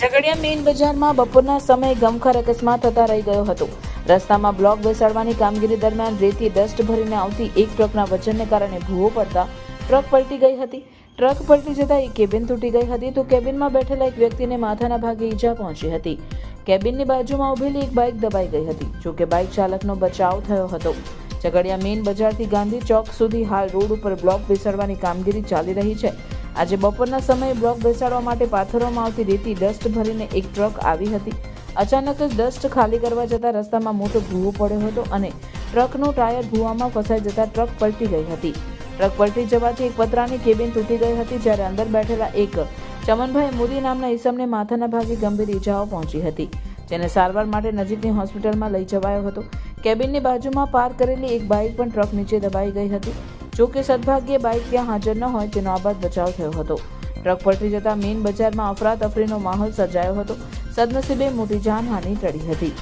Jhagadia main બજારમાં બપોરના સમયે ગમખર અકસ્માત થતા રહી ગયો હતો. રસ્તામાં બ્લોક બેસાડવાની કામગીરી દરમિયાન રેતી ડસ્ટ ભરીને આવતી એક ટ્રકના વજનને કારણે ભૂવો પડતા ટ્રક પલટી ગઈ હતી. ટ્રક પલટી જતાં એક કેબિન તૂટી ગઈ હતી તો કેબિનમાં બેઠેલા એક વ્યક્તિને માથાના ભાગે ઈજા પહોંચી હતી. કેબિનની બાજુમાં ઉભેલી એક બાઇક દબાઈ ગઈ હતી જોકે બાઇક ચાલકનો બચાવ થયો હતો. ઝઘડિયા મેઇન બજારથી ગાંધી ચોક સુધી હાલ રોડ ઉપર બ્લોક બેસાડવાની કામગીરી ચાલી રહી છે. આજે બપોરના સમયે બ્લોક બેસાડવા માટે પાથરવામાં આવતી રેતી ડસ્ટ ભરીને એક ટ્રક આવી હતી. અચાનક જ ડસ્ટ ખાલી કરવા જતાં રસ્તામાં મોટો ભૂવો પડ્યો હતો અને ટ્રકનું ટાયર ભૂવામાં ફસાઈ જતા ટ્રક પલટી ગઈ હતી. ટ્રક પલટી જવાથી એક પતરાની કેબિન તૂટી ગઈ હતી, જ્યારે અંદર બેઠેલા એક ચમનભાઈ મોદી નામના ઈસમને માથાના ભાગે ગંભીર ઈજાઓ પહોંચી હતી. જેને સારવાર માટે નજીકની હોસ્પિટલમાં લઈ જવાયો હતો. કેબિનની બાજુમાં પાર્ક કરેલી એક બાઇક પણ ટ્રક નીચે દબાઈ ગઈ હતી. જો કે સદભાગ્યે બાઇક ત્યાં હાજર ન હોય, તેનો આબાદ બચાવ થયો હતો. ટ્રક પલટી જતા મેઇન બજારમાં અફરાતફરીનો માહોલ સર્જાયો હતો. સદનસીબે મોટી જાનહાનિ ટળી હતી.